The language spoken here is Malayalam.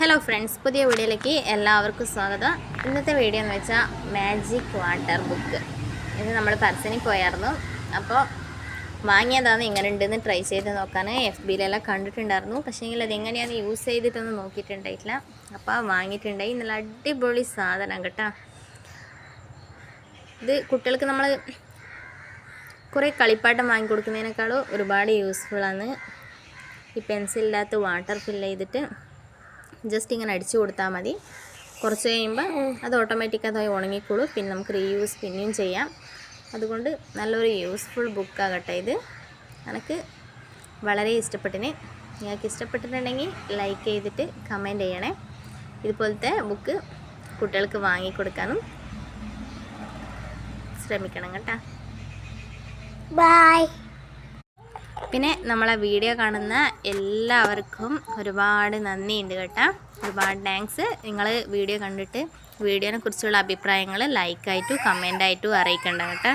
ഹലോ ഫ്രണ്ട്സ് പുതിയ വീഡിയോയിലേക്ക് എല്ലാവർക്കും സ്വാഗതം. ഇന്നത്തെ വീഡിയോ എന്ന് വെച്ചാൽ മാജിക് വാട്ടർ ബുക്ക് ഇത് നമ്മൾ പരസ്യനിൽ പോയായിരുന്നു. അപ്പോൾ വാങ്ങിയതാണ് ഇങ്ങനെ ഉണ്ടെന്ന് ട്രൈ ചെയ്ത് നോക്കാൻ എഫ് ബിയിലെല്ലാം കണ്ടിട്ടുണ്ടായിരുന്നു. പക്ഷേങ്കിൽ അത് എങ്ങനെയാണ് യൂസ് ചെയ്തിട്ടൊന്നും നോക്കിയിട്ടുണ്ടായിട്ടില്ല. അപ്പോൾ വാങ്ങിയിട്ടുണ്ടായി. നല്ല അടിപൊളി സാധനം കേട്ടോ. ഇത് കുട്ടികൾക്ക് നമ്മൾ കുറേ കളിപ്പാട്ടം വാങ്ങിക്കൊടുക്കുന്നതിനേക്കാളും ഒരുപാട് യൂസ്ഫുള്ളാണ് ഈ പെൻസിലില്ലാത്ത വാട്ടർ ഫില്ല് ചെയ്തിട്ട് ജസ്റ്റ് ഇങ്ങനെ അടിച്ചു കൊടുത്താൽ മതി. കുറച്ച് കഴിയുമ്പോൾ അത് ഓട്ടോമാറ്റിക് അതായി ഉണങ്ങിക്കോളൂ. പിന്നെ നമുക്ക് റീയൂസ് പിന്നെയും ചെയ്യാം. അതുകൊണ്ട് നല്ലൊരു യൂസ്ഫുൾ ബുക്കാകട്ടെ ഇത്. എനിക്ക് വളരെ ഇഷ്ടപ്പെട്ടിന് നിങ്ങൾക്ക് ഇഷ്ടപ്പെട്ടിട്ടുണ്ടെങ്കിൽ ലൈക്ക് ചെയ്തിട്ട് കമന്റ് ചെയ്യണേ. ഇതുപോലത്തെ ബുക്ക് കുട്ടികൾക്ക് വാങ്ങിക്കൊടുക്കാനും ശ്രമിക്കണം കേട്ടോ. ബൈ പിന്നെ നമ്മളെ വീഡിയോ കാണുന്ന എല്ലാവർക്കും ഒരുപാട് നന്ദിയുണ്ട് കേട്ടോ. ഒരുപാട് താങ്ക്സ് നിങ്ങൾ വീഡിയോ കണ്ടിട്ട് വീഡിയോനെ കുറിച്ചുള്ള അഭിപ്രായങ്ങൾ ലൈക്കായിട്ടും കമന്റായിട്ടും അറിയിക്കേണ്ട കേട്ടോ.